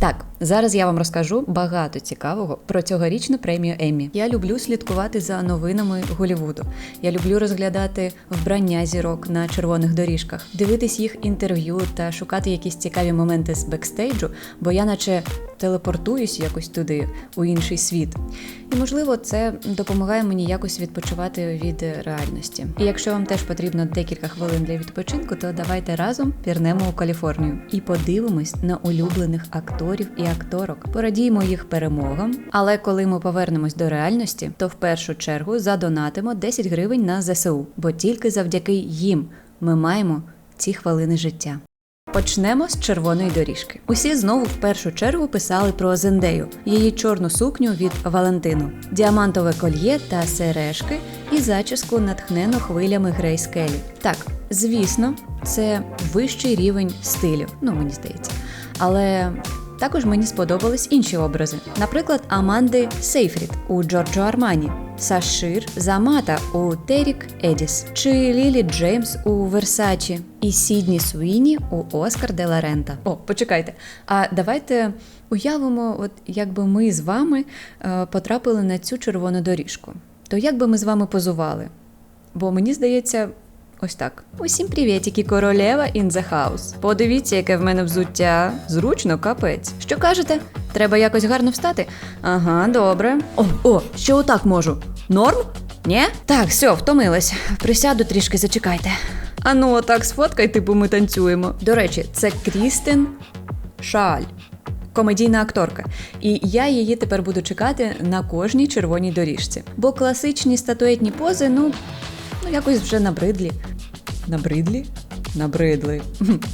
Так, зараз я вам розкажу багато цікавого про цьогорічну премію Еммі. Я люблю слідкувати за новинами Голівуду. Я люблю розглядати вбрання зірок на червоних доріжках, дивитись їх інтерв'ю та шукати якісь цікаві моменти з бекстейджу, бо я наче телепортуюсь якось туди, у інший світ. І можливо, це допомагає мені якось відпочивати від реальності. І якщо вам теж потрібно декілька хвилин для відпочинку, то давайте разом пірнемо у Каліфорнію і подивимось на улюблених акторів і акторок, порадіємо їх перемогам. Але коли ми повернемось до реальності, то в першу чергу задонатимо 10 гривень на ЗСУ, бо тільки завдяки їм ми маємо ці хвилини життя. Почнемо з червоної доріжки. Усі знову в першу чергу писали про Зендею, її чорну сукню від Валентину, діамантове кольє та сережки і зачіску натхнено хвилями Грейс Келлі. Так, звісно, це вищий рівень стилю, ну мені здається. Але також мені сподобались інші образи, наприклад, Аманди Сейфрід у Джорджо Армані, Сашир Замата у Терік Едіс, чи Лілі Джеймс у Версачі і Сідні Суїні у Оскар де ла Рента. О, почекайте. А давайте уявимо, от якби ми з вами е, потрапили на цю червону доріжку. То як би ми з вами позували? Бо мені здається, Ось так. Усім привітики, королева in the house. Подивіться, яке в мене взуття. Зручно, капець. Що кажете? Треба якось гарно встати? Ага, добре. О, о, ще отак можу. Норм? Ні? Так, все, втомилась. Присяду трішки, зачекайте. А ну, отак сфоткайте, бо ми танцюємо. До речі, це Крістин Шаль. Комедійна акторка, і я її тепер буду чекати на кожній червоній доріжці. Бо класичні статуетні пози, ну, ну якось вже набридлі. Набридлі? Набридли.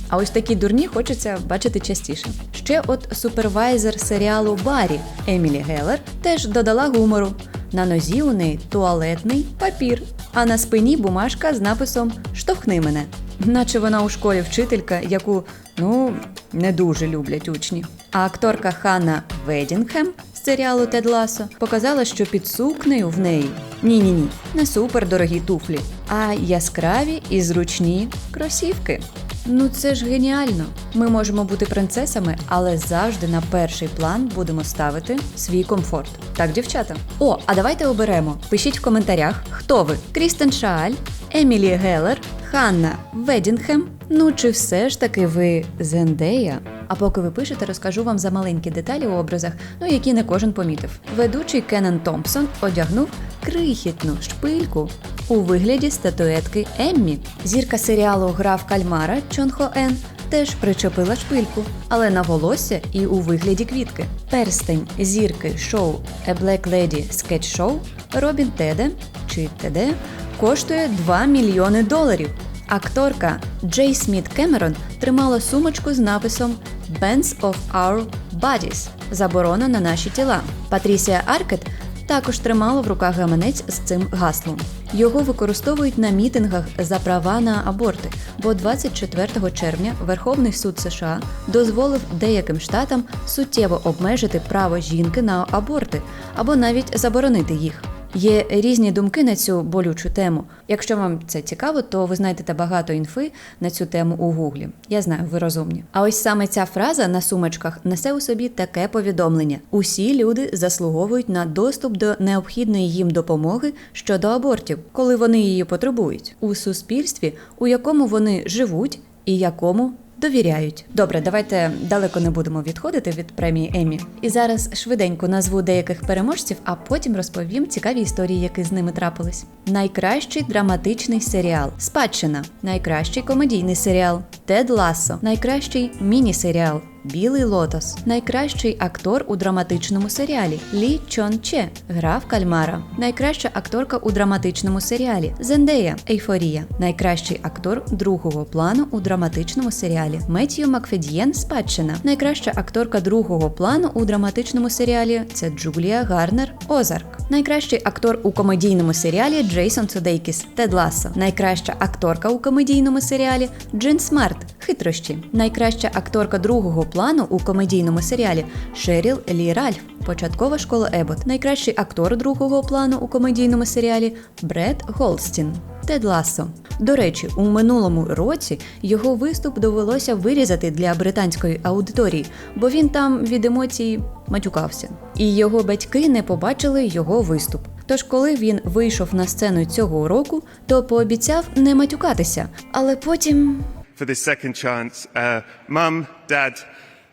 А ось такі дурні хочеться бачити частіше. Ще от супервайзер серіалу Барі Емілі Геллер теж додала гумору. На нозі у неї туалетний папір, а на спині бумажка з написом Штовхни мене. Наче вона у школі вчителька, яку ну не дуже люблять учні. А акторка Ханна Ведінгем з серіалу Тед Ласо показала, що під сукнею в неї ні ні не супер дорогі туфлі, а яскраві і зручні кросівки. Ну це ж геніально. Ми можемо бути принцесами, але завжди на перший план будемо ставити свій комфорт. Так, дівчата. О, а давайте оберемо. Пишіть в коментарях, хто ви: Крістен Шааль, Емілі Геллер, Ханна Ведінгем. Ну чи все ж таки ви Зендея? А поки ви пишете, розкажу вам за маленькі деталі у образах, ну які не кожен помітив. Ведучий Кеннон Томпсон одягнув крихітну шпильку у вигляді статуетки Еммі. Зірка серіалу Гра в кальмара Чон Хо Ен теж причепила шпильку, але на волосся і у вигляді квітки. Перстень зірки шоу A Black Lady Sketch Show Робін Теде чи Теде коштує 2 мільйони доларів. Акторка Джей Сміт Кемерон тримала сумочку з написом Bands of Our Bodies Заборона на наші тіла. Патрісія Аркет також тримала в руках гаманець з цим гаслом. Його використовують на мітингах за права на аборти, бо 24 червня Верховний суд США дозволив деяким штатам суттєво обмежити право жінки на аборти або навіть заборонити їх. Є різні думки на цю болючу тему. Якщо вам це цікаво, то ви знайдете багато інфи на цю тему у гуглі. Я знаю, ви розумні. А ось саме ця фраза на сумочках несе у собі таке повідомлення: усі люди заслуговують на доступ до необхідної їм допомоги щодо абортів, коли вони її потребують у суспільстві, у якому вони живуть і якому довіряють. Добре, давайте далеко не будемо відходити від премії Емі. І зараз швиденько назву деяких переможців, а потім розповім цікаві історії, які з ними трапились. Найкращий драматичний серіал Спадщина, найкращий комедійний серіал Тед Лассо, найкращий міні-серіал Білий Лотос, найкращий актор у драматичному серіалі Лі Чон Че. Грав Кальмара, найкраща акторка у драматичному серіалі Зендея. Ейфорія, найкращий актор другого плану у драматичному серіалі Меттью Макфедієн Спадщина, найкраща акторка другого плану у драматичному серіалі це Джулія Гарнер Озарк, найкращий актор у комедійному серіалі Джейсон Судейкіс. Тед Лассо, найкраща акторка у комедійному серіалі Джин Смарт. Хитрощі, найкраща акторка другого плану у комедійному серіалі Шеріл Лі Ральф, початкова школа Ебот, найкращий актор другого плану у комедійному серіалі Бред Голстін. Тед Лассо. До речі, у минулому році його виступ довелося вирізати для британської аудиторії, бо він там від емоцій матюкався. І його батьки не побачили його виступ. Тож, коли він вийшов на сцену цього року, то пообіцяв не матюкатися, але потім for this second chance. Uh, Mum, Dad,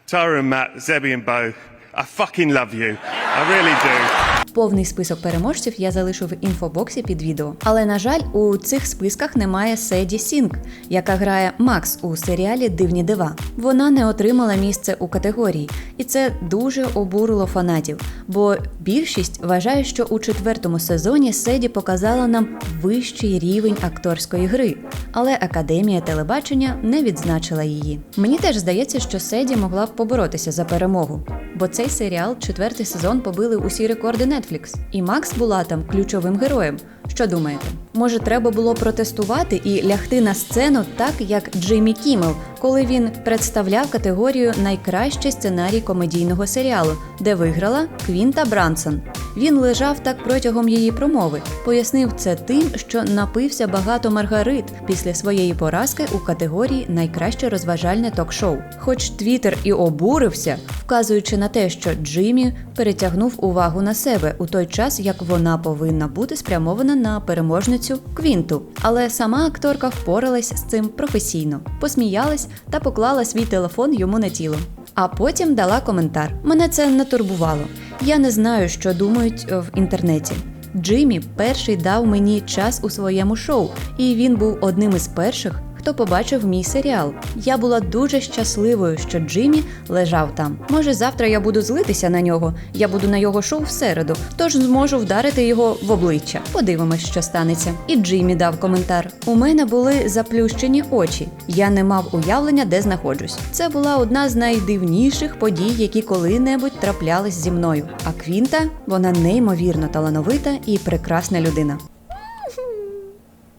Tara and Matt, Zebby and Bo, I fucking love you. I really do. Повний список переможців я залишу в інфобоксі під відео. Але на жаль, у цих списках немає Седі Сінг, яка грає Макс у серіалі Дивні дива. Вона не отримала місце у категорії, і це дуже обурило фанатів. Бо більшість вважає, що у четвертому сезоні Седі показала нам вищий рівень акторської гри, але академія телебачення не відзначила її. Мені теж здається, що Седі могла б поборотися за перемогу, бо цей серіал четвертий сезон побили усі рекорди Netflix. І Макс була там ключовим героєм. Що думаєте? Може, треба було протестувати і лягти на сцену так, як Джеймі Кіммел, коли він представляв категорію Найкращий сценарій комедійного серіалу, де виграла Квінта Брансон. Він лежав так протягом її промови. Пояснив це тим, що напився багато маргарит після своєї поразки у категорії Найкраще розважальне ток-шоу. Хоч Твіттер і обурився, вказуючи на те, що Джиммі перетягнув увагу на себе у той час, як вона повинна бути спрямована на переможницю Квінту. Але сама акторка впоралась з цим професійно, посміялась та поклала свій телефон йому на тіло. А потім дала коментар. Мене це не турбувало. Я не знаю, що думають е, в інтернеті. Джиммі перший дав мені час у своєму шоу, і він був одним із перших, хто побачив мій серіал. Я була дуже щасливою, що Джиммі лежав там. Може, завтра я буду злитися на нього. Я буду на його шоу в середу, тож зможу вдарити його в обличчя. Подивимось, що станеться. І Джиммі дав коментар: у мене були заплющені очі. Я не мав уявлення, де знаходжусь. Це була одна з найдивніших подій, які коли-небудь траплялись зі мною. А Квінта вона неймовірно талановита і прекрасна людина.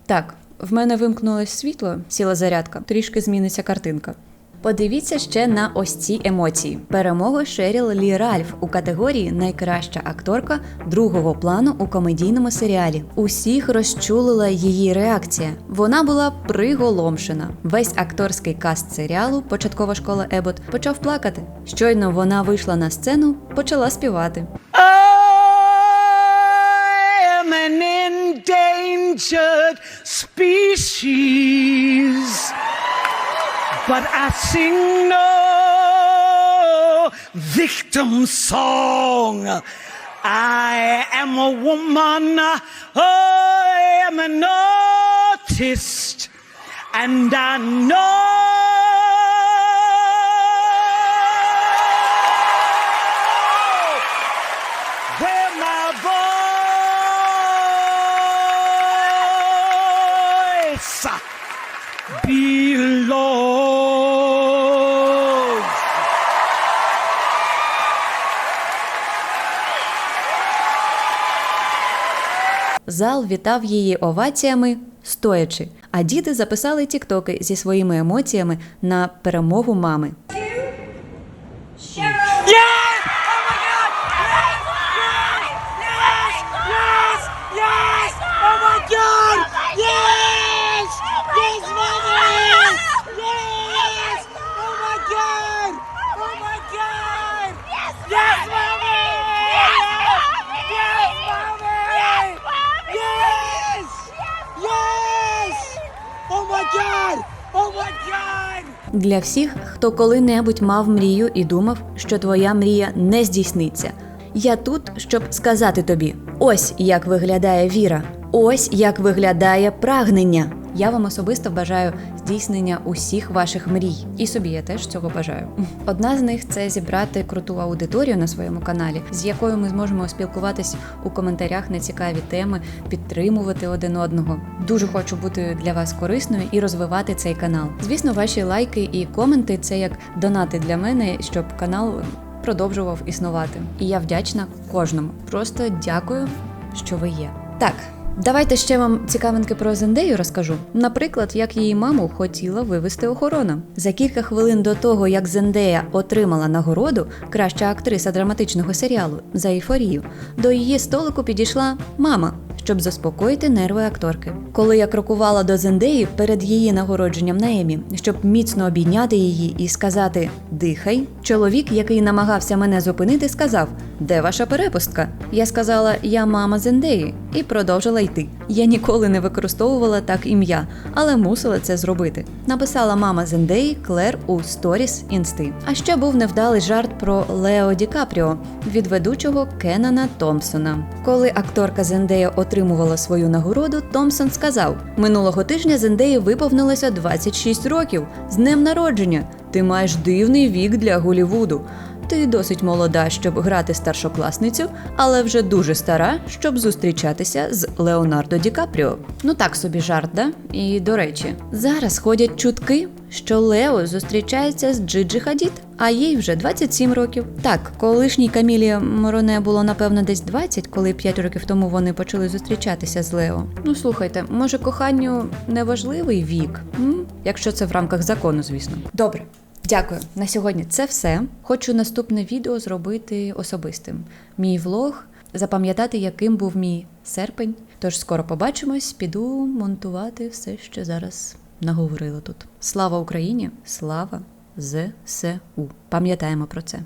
Так, в мене вимкнулось світло, сіла зарядка, трішки зміниться картинка. Подивіться ще на ось ці емоції. Перемогу Шеріл Лі Ральф у категорії Найкраща акторка другого плану у комедійному серіалі. Усіх розчулила її реакція. Вона була приголомшена. Весь акторський каст серіалу Початкова школа Ебот почав плакати. Щойно вона вийшла на сцену, почала співати. Endangered species, but I sing no victim song. I am a woman, I am an artist, and I know Зал вітав її оваціями стоячи, а діти записали тіктоки зі своїми емоціями на перемогу мами. Для всіх, хто коли-небудь мав мрію і думав, що твоя мрія не здійсниться. Я тут, щоб сказати тобі: ось як виглядає віра, ось як виглядає прагнення. Я вам особисто бажаю здійснення усіх ваших мрій, і собі я теж цього бажаю. Одна з них це зібрати круту аудиторію на своєму каналі, з якою ми зможемо спілкуватись у коментарях на цікаві теми, підтримувати один одного. Дуже хочу бути для вас корисною і розвивати цей канал. Звісно, ваші лайки і коменти це як донати для мене, щоб канал продовжував існувати. І я вдячна кожному. Просто дякую, що ви є. Так. Давайте ще вам цікавинки про Зендею розкажу. Наприклад, як її маму хотіла вивести охорона. За кілька хвилин до того, як Зендея отримала нагороду краща актриса драматичного серіалу за ейфорію, до її столику підійшла мама, щоб заспокоїти нерви акторки. Коли я крокувала до Зендеї перед її нагородженням на Емі, щоб міцно обійняти її і сказати Дихай, чоловік, який намагався мене зупинити, сказав: Де ваша перепустка? Я сказала, я мама Зендеї, і продовжила йти. Я ніколи не використовувала так ім'я, але мусила це зробити. Написала мама Зендеї Клер у сторіс інсти. А ще був невдалий жарт про Лео Ді Капріо від ведучого Кеннана Томпсона. Коли акторка Зендея отримувала свою нагороду, Томпсон сказав: минулого тижня Зендеї виповнилося 26 років з днем народження. Ти маєш дивний вік для Голівуду. Ти досить молода, щоб грати старшокласницю, але вже дуже стара, щоб зустрічатися з Леонардо Ді Капріо. Ну так собі жарт, да? І до речі, зараз ходять чутки, що Лео зустрічається з Джиджі Хадід, а їй вже 27 років. Так, колишній Камілі Мороне було напевно десь 20, коли 5 років тому вони почали зустрічатися з Лео. Ну слухайте, може коханню не важливий вік, м? якщо це в рамках закону, звісно. Добре. Дякую. На сьогодні це все. Хочу наступне відео зробити особистим. Мій влог, запам'ятати, яким був мій серпень. Тож скоро побачимось, піду монтувати все, що зараз наговорила тут. Слава Україні! Слава ЗСУ! Пам'ятаємо про це.